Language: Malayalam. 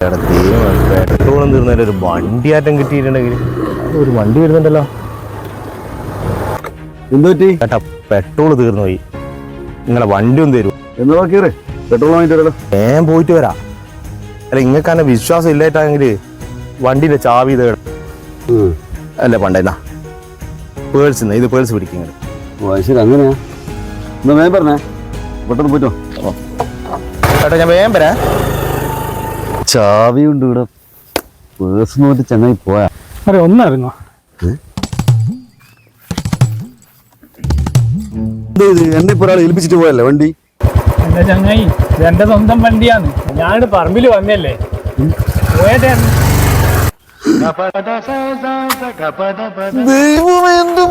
പെട്രോളും തീർന്നതിൽ ഒരു വണ്ടി ആറ്റം കിട്ടിയിട്ടുണ്ടെങ്കിൽ. ഒരു വണ്ടി വരുന്നുണ്ടല്ലോ. എന്തുപറ്റി ചേട്ടാ പെട്രോൾ തീർന്നു പോയി നിങ്ങളെ വണ്ടി ഒന്ന് തരൂ. എന്ന് നോക്കിയറേ പെട്രോൾ വാങ്ങിട്ട് വരല്ലോ ഞാൻ പോയിട്ട് വരാം. അല്ല നിങ്ങൾക്ക് തന്നെ വിശ്വാസം ഇല്ലായിട്ടാണെങ്കിൽ വണ്ടിയുടെ ചാവി ഇത് അല്ല പണ്ടെന്നാ പേഴ്സ് ഇത് പേഴ്സ് പിടിക്കുന്നത് ശരി അങ്ങനെയാ. എന്നാ വേഗം പറഞ്ഞേ. പെട്ടെന്ന് പോയിട്ടോ. ചേട്ടാ ഞാൻ വേഗം വരാം. ചാവി ഉണ്ട് ഇവിടെ. പേഴ്സ് നോക്കി ചങ്ങായി പോയാ. അതെ ഒന്നായിരുന്നോ. എന്റെ എന്നെ ഇപ്പൊ ഒരാൾ ഏൽപ്പിച്ചിട്ട് പോയല്ലേ വണ്ടി? എന്റെ ചങ്ങായി എന്റെ സ്വന്തം വണ്ടിയാണ്. ഞാനിവിടെ പറമ്പിൽ വന്നല്ലേ ദൈവം എന്റെ